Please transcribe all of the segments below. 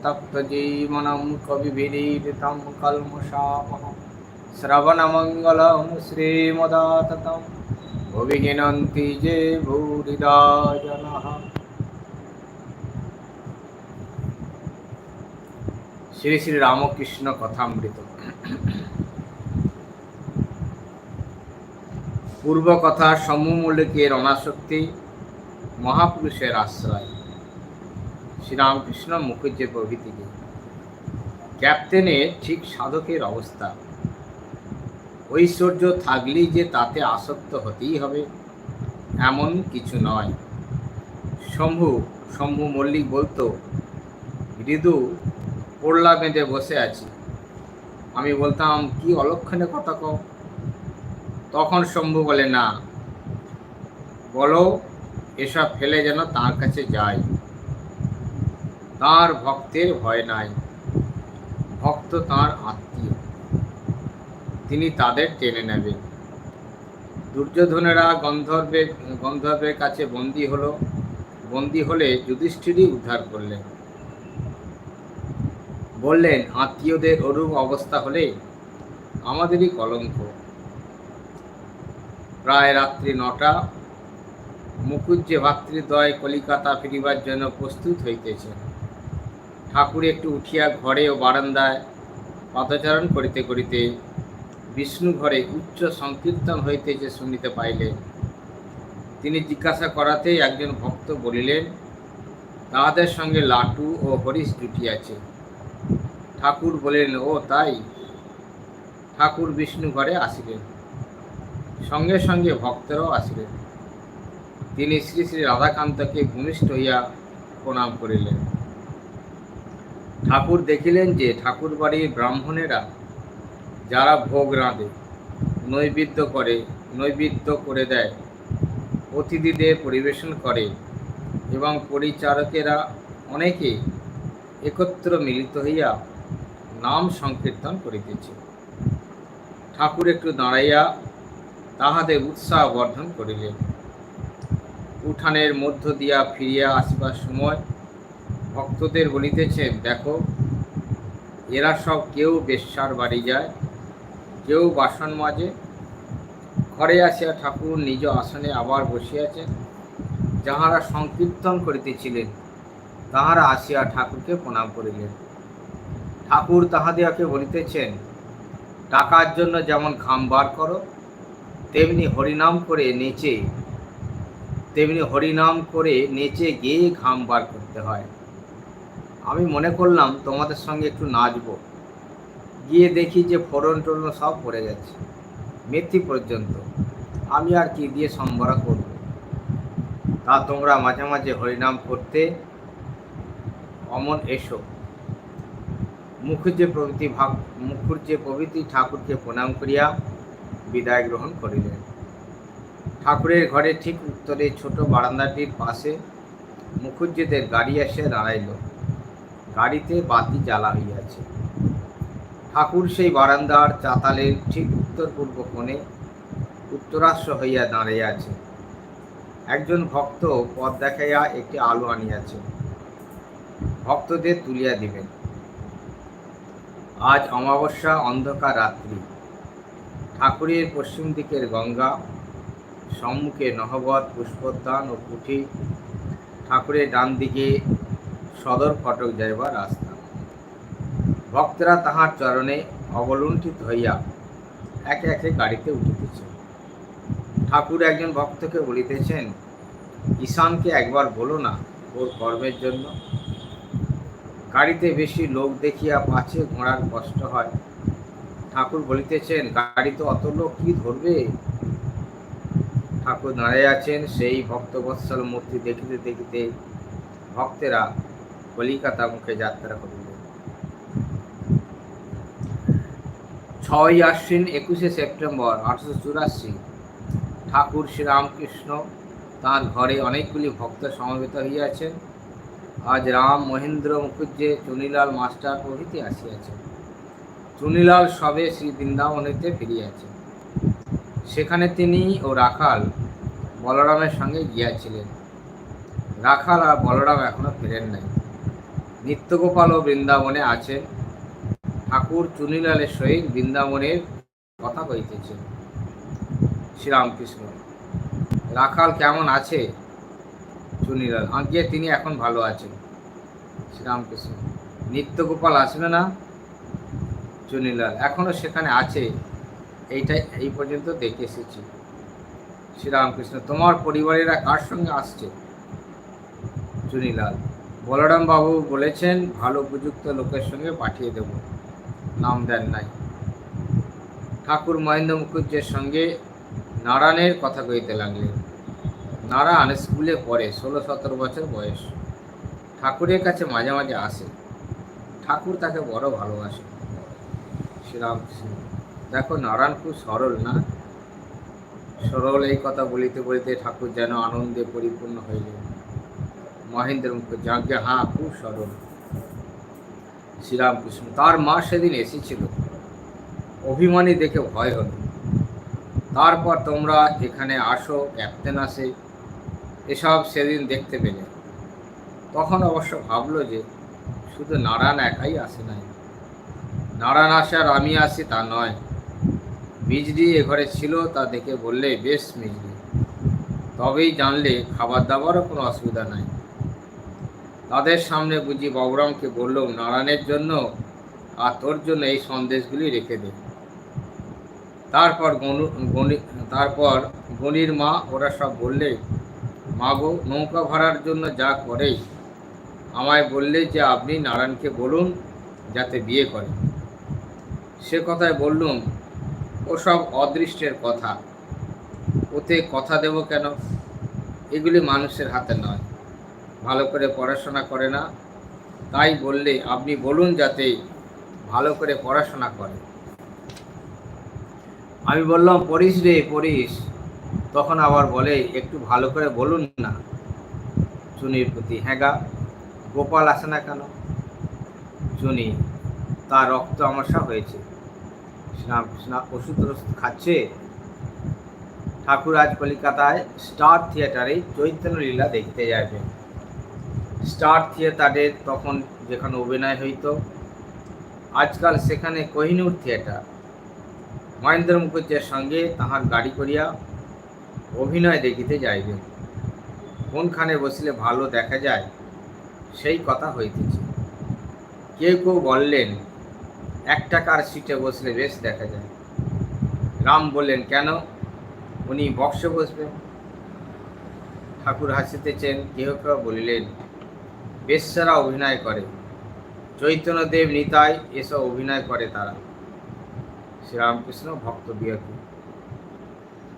तप्तजीवनं कविभिरीडितं कल्मषापहं श्रवणमङ्गलं श्रीमदाततं भुवि गिनन्ति जे भूरिदा जनः শ্রী শ্রী রামকৃষ্ণ কথামৃত পূর্ব কথা সমূমূলিকের অনাসক্তি মহাপুরুষের আশ্রয় শ্রীরামকৃষ্ণ মুখুজ্জে প্রভৃতিকে ক্যাপ্টেনের ঠিক সাধকের অবস্থা। ঐশ্বর্য থাকলেই যে তাতে আসক্ত হতেই হবে, এমন কিছু নয়। শম্ভু শম্ভু মল্লিক বলতো মৃদু পোড়লা বেঁধে বসে আছি। আমি বলতাম, কি অলক্ষণে কথা কও? তখন শম্ভু বলে, না। বলো, এসব ফেলে যেন তার কাছে যায়। তার ভক্তের ভয় নাই। ভক্ত তার আত্মীয়। তিনি তাদের টেনে নেবেন। দুর্যোধনেরা গন্ধর্বের গন্ধর্বের কাছে বন্দী হলো। বন্দী হলে যুধিষ্ঠিরই উদ্ধার করলেন। বললেন, আত্মীয়দের অরূপ অবস্থা হলে আমাদেরই কলঙ্ক। প্রায় রাত্রি নটা, মুকুজ্জে ভাতৃদ্বয় কলিকাতা ফিরিবার জন্য প্রস্তুত হইতেছেন ঠাকুর একটু উঠিয়া ঘরে ও বারান্দায় পদচারণ করিতে করিতে বিষ্ণু ঘরে উচ্চ সংকীর্তন হইতেছে শুনিতে পাইলেন, তিনি জিজ্ঞাসা করাতেই একজন ভক্ত বলিলেন, তাহাদের সঙ্গে লাটু ও হরিশ জুটিয়াছে ঠাকুর বলিলেন, ও, তাই? ঠাকুর বিষ্ণু ঘরে আসিলেন। সঙ্গে সঙ্গে ভক্তরাও আসিলেন। তিনি শ্রী শ্রী রাধাকান্তকে ভূমিষ্ঠ হইয়া প্রণাম করিলেন। ঠাকুর দেখিলেন যে ঠাকুর বাড়ির ব্রাহ্মণেরা যারা ভোগ রাঁধে, নৈবেদ্য করে নৈবেদ্য করে দেয়, অতিথিদের পরিবেশন করে এবং পরিচারকেরা অনেকে একত্র মিলিত হইয়া নাম সংকীর্তন করিতেছে। ঠাকুর একটু দাঁড়াইয়া তাহাদের উৎসাহ বর্ধন করিলেন। উঠানের মধ্য দিয়া ফিরিয়া আসিবার সময় ভক্তদের বলিতেছেন দেখো, এরা সব কেউ বেশ্যার বাড়ি যায়, কেউ বাসন মাজে। ঘরে আসিয়া ঠাকুর নিজ আসনে আবার বসিয়াছেন। যাহারা সংকীর্তন করিতেছিলেন, তাহারা আসিয়া ঠাকুরকে প্রণাম করিলেন। ঠাকুর তাহাদিয়াকে বলিতেছেন টাকার জন্য যেমন ঘাম বার করো, তেমনি হরিনাম করে নেচে, তেমনি হরিনাম করে নেচে গিয়ে ঘাম বার করতে হয়। আমি মনে করলাম তোমাদের সঙ্গে একটু নাচবো। গিয়ে দেখি যে ফোড়ন টোড়ন সব পড়ে গেছে, মেথি পর্যন্ত। আমি আর কি দিয়ে সম্বরা করব? তা তোমরা মাঝে মাঝে হরিনাম করতে অমন এসো। মুখুজ্জে প্রভৃতি ভাগ মুখুজ্জে প্রভৃতি ঠাকুরকে প্রণাম করিয়া বিদায় গ্রহণ করিলেন। ঠাকুরের ঘরে ঠিক উত্তরে ছোট বারান্দাটির পাশে মুখুজ্জেদের গাড়ি এসে দাঁড়াইল। গাড়িতে বাতি জ্বালা হইয়াছে। ঠাকুর সেই বারান্দার চাতালের ঠিক উত্তর পূর্ব কোণে উত্তরাশ্র হইয়া দাঁড়াইয়াছে একজন ভক্ত পথ দেখাইয়া একটি আলো আনিয়াছে। ভক্তদের তুলিয়া দিবেন। আজ অমাবস্যা, অন্ধকার রাত্রি। ঠাকুরের পশ্চিম দিকের গঙ্গা, সম্মুখে নহবত পুষ্পোদ্যান ও কুঠি ঠাকুরের ডান দিকে সদর ফটক যাইবার রাস্তা। ভক্তরা তাহার চরণে অবলুণ্ঠিত হইয়া একে একে গাড়িতে উঠিতেছে। ঠাকুর একজন ভক্তকে বলিতেছেন, ঈশানকে একবার বলো না ওর কর্মের জন্য। গাড়িতে বেশি লোক দেখিয়া পাছে ঘোড়ার কষ্ট হয়। ঠাকুর বলিতেছেন গাড়িতে অত লোক কি ধরবে? ঠাকুর দাঁড়িয়ে আছেন, সেই ভক্তবৎসল মূর্তি দেখিতে দেখিতে ভক্তেরা কলিকাতা মুখে যাত্রা করিলেন। ছয় আশ্বিন একুশে সেপ্টেম্বর আঠারোশো চুরাশি, ঠাকুর শ্রীরামকৃষ্ণ তাঁর ঘরে অনেকগুলি ভক্ত সমবেত হইয়াছেন। আজ রাম মহেন্দ্র মুখুজ্জে চুনিলাল মাস্টার প্রভৃতি আসিয়াছেন। চুনিলাল সবে শ্রী বৃন্দাবনেতে ফিরিয়াছে সেখানে তিনি ও রাখাল বলরামের সঙ্গে গিয়াছিলেন। রাখাল আর বলরাম এখনও ফেরেন নাই। নিত্যগোপালও বৃন্দাবনে আছেন ঠাকুর চুনিলালের সহিত বৃন্দাবনের কথা কইতেছে। শ্রীরামকৃষ্ণ, রাখাল কেমন আছে? চুনিলাল আজ্ঞে তিনি এখন ভালো আছেন। শ্রীরামকৃষ্ণ, নিত্যগোপাল আসবে না? চুনিলাল, এখনও সেখানে আছে। এইটাই এই পর্যন্ত দেখে এসেছি। শ্রীরামকৃষ্ণ, তোমার পরিবারেরা কার সঙ্গে আসছে? চুনিলাল বলরাম বাবু বলেছেন, ভালো উপযুক্ত লোকের সঙ্গে পাঠিয়ে দেব। নাম দেন নাই। ঠাকুর মহেন্দ্র মুখুজ্জের সঙ্গে নারায়ণের কথা কইতে লাগলেন। নারায়ণ স্কুলে পড়ে, ষোলো সতেরো বছর বয়স। ঠাকুরের কাছে মাঝে মাঝে আসে। ঠাকুর তাকে বড় ভালোবাসে। শ্রীরামকৃষ্ণ, দেখো নারায়ণ খুব সরল না? সরল এই কথা বলিতে বলিতে ঠাকুর যেন আনন্দে পরিপূর্ণ হইলেন। মহেন্দ্র মুখ যাজ্ঞা হ্যাঁ খুব সরল শ্রীরামকৃষ্ণ তার মা সেদিন এসেছিল। অভিমানী দেখে ভয় হলো। তারপর তোমরা এখানে আসো, ক্যাপ্টেন আসে। এসব সেদিন দেখতে পেলে। তখন অবশ্য ভাবলো যে শুধু নারায়ণ একাই আসে নাই। নারায়ণ আসে আর আমি আসি তা নয়। মিজরি এ ঘরে ছিল তা দেখে বললে, বেশ মিজরি তবেই জানলে খাবার দাবারও কোনো অসুবিধা নাই। তাদের সামনে বুঝি বাবুরামকে বলল নারায়ণের জন্য আর তোর জন্য এই সন্দেশগুলি রেখে দে। তারপর গনু তারপর গনির মা, ওরা সব বললে মা গো নৌকা ভাড়ার জন্য যা করে আমায় বললে যে আপনি নারায়ণকে বলুন, যাতে বিয়ে করে সে কথায় বললুম, ওসব অদৃষ্টের কথা, ওতে কথা দেব কেন? এগুলি মানুষের হাতে নয়। ভালো করে পড়াশোনা করে না। তাই বললে, আপনি বলুন যাতে ভালো করে পড়াশোনা করে। আমি বললাম, পড়িস রে, পড়িস। তখন আবার বলে, একটু ভালো করে বলুন না। চুনির প্রতি হ্যাঁ গোপাল আসে না কেন? চুনি, তার রক্ত আমাশা হয়েছে। ওষুধ খাচ্ছে? ঠাকুর আজ কলিকাতায় স্টার থিয়েটারে চৈতন্য লীলা দেখতে যাবেন স্টার থিয়েটারের তখন যেখানে অভিনয় হইতো, আজকাল সেখানে কোহিনুর থিয়েটার। মহেন্দ্র মুখুজ্জের সঙ্গে তাহার গাড়ি করিয়া অভিনয় দেখিতে যাইবেন কোনখানে বসলে ভালো দেখা যায়, সেই কথা হইতেছে। কেউ কেউ বললেন, এক টাকার সিটে বসলে বেশ দেখা যায়। রাম বললেন, কেন? উনি বক্সে বসবেন। ঠাকুর হাসিতেছেন, কেহ কেউ বলিলেন বেশ্যারা অভিনয় করে। চৈতন্যদেব নিতাই এসব অভিনয় করে তারা। শ্রীরামকৃষ্ণ ভক্ত বিয়াকু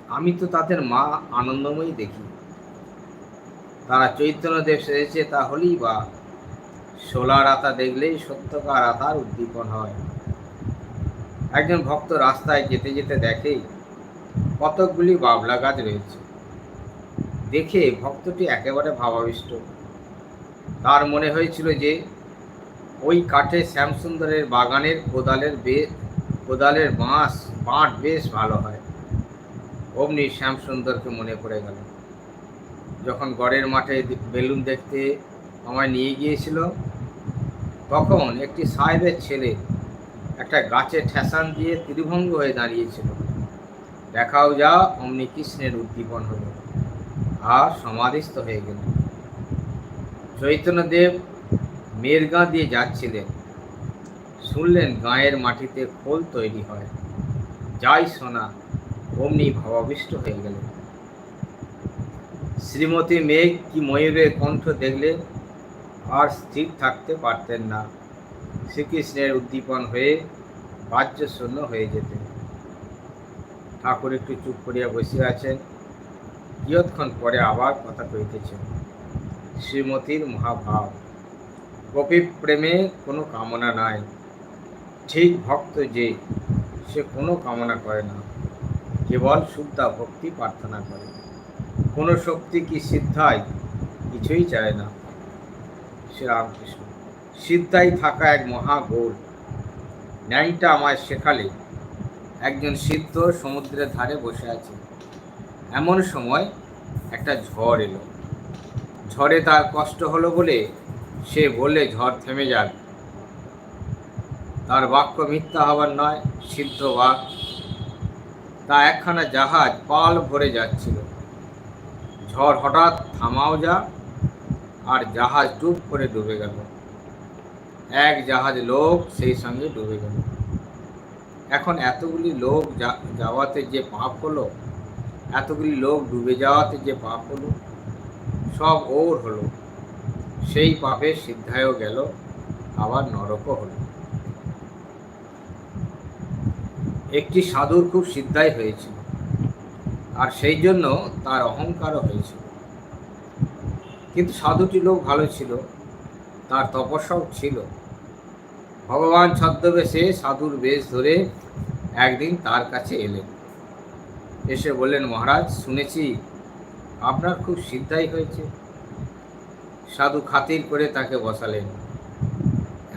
আমি তো তাদের মা আনন্দময়ী দেখি। তারা চৈতন্যদেব সেজেছে, তা হলেই বা। সোলার আতা দেখলেই সত্যকার আতার উদ্দীপন হয়। একজন ভক্ত রাস্তায় যেতে যেতে দেখে, কতকগুলি বাবলা গাছ রয়েছে। দেখে ভক্তটি একেবারে ভাবাবিষ্ট। তার মনে হয়েছিল যে, ওই কাঠে শ্যামসুন্দরের বাগানের কোদালের বে, কোদালের বাঁশ বাঁট বেশ ভালো হয়। অমনি শ্যামসুন্দরকে মনে পড়ে গেল। যখন গড়ের মাঠে বেলুন দেখতে আমায় নিয়ে গিয়েছিল, তখন একটি সাহেবের ছেলে একটা গাছে ঠেসান দিয়ে ত্রিভঙ্গ হয়ে দাঁড়িয়েছিল। দেখাও যা, অমনি কৃষ্ণের উদ্দীপন হলো। আর সমাধিস্থ হয়ে গেল। চৈতন্যদেব মেয়ের গাঁ দিয়ে যাচ্ছিলেন। শুনলেন গাঁয়ের মাটিতে খোল তৈরি হয়। যাই শোনা অমনি ভাবাবিষ্ট হয়ে গেলেন শ্রীমতী মেঘ কি ময়ূরের কণ্ঠ দেখলে? আর স্থির থাকতে পারতেন না। শ্রীকৃষ্ণের উদ্দীপন হয়ে বাহ্য শূন্য হয়ে যেতেন। ঠাকুর একটু চুপ করিয়া বসে আছেন। কিয়ৎক্ষণ পরে আবার কথা কইতেছেন শ্রীমতীর মহাভাব। গোপী প্রেমে কোনো কামনা নাই। ঠিক ভক্ত যে, সে কোনো কামনা করে না। কেবল শুদ্ধা ভক্তি প্রার্থনা করে। কোনো শক্তি কি সিদ্ধায়? কিছুই চায় না। শ্রীরামকৃষ্ণ সিদ্ধাই থাকা এক মহা গোল। ন্যায়টা আমায় শেখালে। একজন সিদ্ধ সমুদ্রের ধারে বসে আছে। এমন সময় একটা ঝড় এলো। ঝড়ে তার কষ্ট হলো বলে সে বললে, ঝড় থেমে যাক। তার বাক্য মিথ্যা হবার নয়, সিদ্ধ বাক। তা একখানা জাহাজ পাল ভরে যাচ্ছিল। ঝড় হঠাৎ থামাও যা, আর জাহাজ ডুব করে ডুবে গেল। এক জাহাজ লোক সেই সঙ্গে ডুবে গেল। এখন এতগুলি লোক যাওয়াতে যে পাপ হলো, এতগুলি লোক ডুবে যাওয়াতে যে পাপ হলো সব ওর হলো। সেই পাপে সিদ্ধায়ও গেল, আবার নরকও হলো। একটি সাধুর খুব সিদ্ধাই হয়েছিল, আর সেই জন্য তার অহংকারও হয়েছিল। কিন্তু সাধুটি লোক ভালো ছিল, তার তপস্যাও ছিল। ভগবান ছদ্মবেশে সাধুর বেশ ধরে একদিন তার কাছে এলেন। এসে বললেন, মহারাজ, শুনেছি আপনার খুব সিদ্ধাই হয়েছে। সাধু খাতির করে তাকে বসালেন।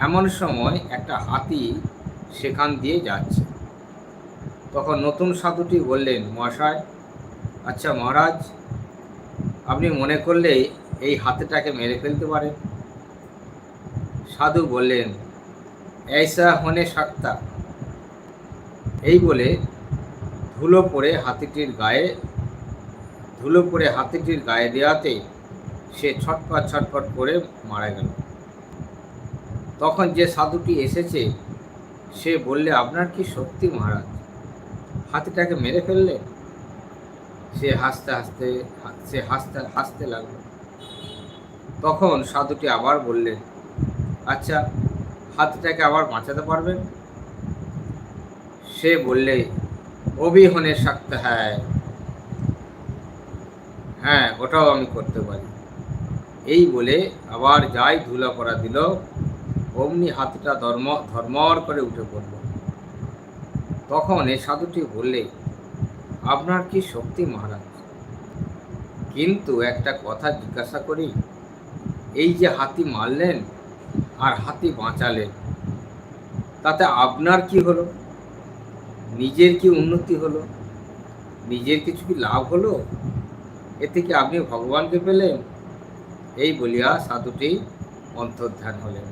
এমন সময় একটা হাতি সেখান দিয়ে যাচ্ছে। তখন নতুন সাধুটি বললেন, মহাশয় আচ্ছা মহারাজ, আপনি মনে করলে এই হাতিটাকে মেরে ফেলতে পারেন? সাধু বললেন ऐसा হনে সাক্তা এই বলে ধুলো পড়ে হাতিটির গায়ে ধুলো পড়ে হাতিটির গায়ে দেওয়াতে সে ছটপট ছটপট করে মারা গেল। তখন যে সাধুটি এসেছে, সে বললে, আপনার কি সত্যি মহারাজ? হাতিটাকে মেরে ফেললে? সে হাসতে হাসতে, সে হাসতে হাসতে লাগল। তখন সাধুটি আবার বললেন আচ্ছা হাতিটাকে আবার বাঁচাতে পারবেন? সে বললে, অবিহনে শক্ত হ্যায় হ্যাঁ ওটাও আমি করতে পারি। এই বলে আবার যাই ধুলা পড়া দিল, অমনি হাতিটা ধর্ম, ধর্মর করে উঠে পড়ল। তখন এই সাধুটি বললে, আপনার কি শক্তি মহারাজ? কিন্তু একটা কথা জিজ্ঞাসা করি, এই যে হাতি মারলেন আর হাতি বাঁচালেন, তাতে আপনার কি হলো? নিজের কি উন্নতি হলো? নিজের কিছু কি লাভ হলো? এতে কি আপনি ভগবানকে পেলেন? এই বলিয়া সাধুটি অন্তর্ধান হলেন।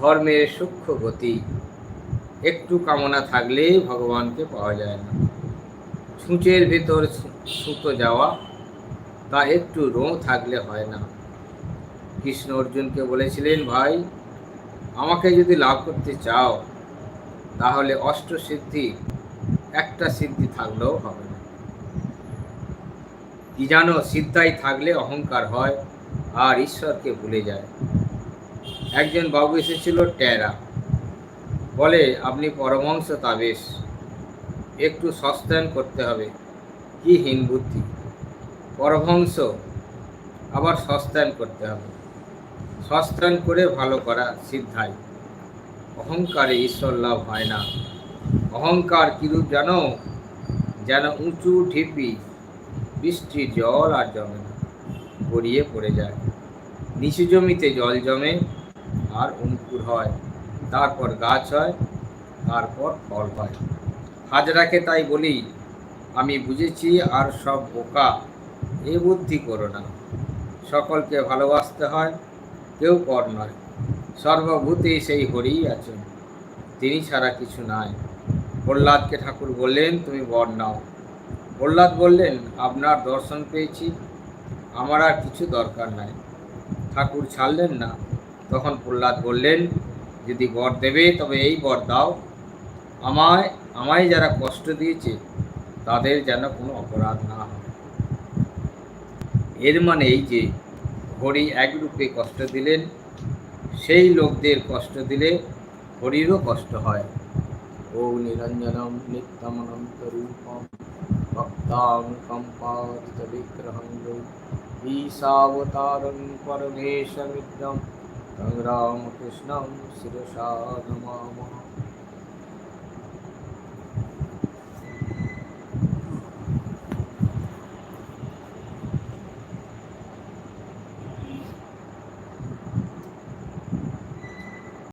ধর্মের সূক্ষ্ম গতি, একটু কামনা থাকলে ভগবানকে পাওয়া যায় না। ছুঁচের ভেতর সুতো যাওয়া, তা একটু রোঁ থাকলে হয় না। কৃষ্ণ অর্জুনকে বলেছিলেন, ভাই, আমাকে যদি লাভ করতে চাও, তাহলে অষ্ট সিদ্ধি একটা সিদ্ধি থাকলেও হবে। কি জানো সিদ্ধাই থাকলে অহংকার হয় আর ঈশ্বরকে ভুলে যায়। একজন বাবু এসেছিল টেরা বলে, আপনি পরমংশ তাবেশ, একটু সস্তায়ন করতে হবে। কি হীন বুদ্ধি। পরমহংস, আবার সস্তায়ন করতে হবে। সস্তায়ন করে ভালো করা সিদ্ধাই অহংকারে ঈশ্বর লাভ হয় না। অহংকার কিরূপ জানো? যেন উঁচু ঢিপি বৃষ্টির জল আর জমে না, গড়িয়ে পড়ে যায়। নিচু জমিতে জল জমে আর অঙ্কুর হয়, তারপর গাছ হয়, তারপর ফল হয়। হাজরাকে তাই বলি, আমি বুঝেছি আর সব বোকা, এ বুদ্ধি করো না। সকলকে ভালোবাসতে হয়, কেউ পর নয়। সর্বভূতে সেই হরিই আছেন, তিনি ছাড়া কিছু নাই। প্রহ্লাদকে ঠাকুর বললেন, তুমি বর নাও। প্রহ্লাদ বললেন, আপনার দর্শন পেয়েছি, আমার আর কিছু দরকার নাই। ঠাকুর ছাড়লেন না। তখন প্রহ্লাদ বললেন, যদি বর দেবে, তবে এই বর দাও। আমায় আমায় যারা কষ্ট দিয়েছে, তাদের যেন কোনো অপরাধ না হয়। এর মানে এই যে, হরি একরূপে কষ্ট দিলেন, সেই লোকদের কষ্ট দিলে হরিরও কষ্ট হয়। ও নিরঞ্জনম নিত্যমনন্তরূপম ভক্তানুকম্পাদিত भक्तानुकम्पादितविग्रहं यो ईशावतारं परमेशमिद्रं रामकृष्णं शिरसा नमामः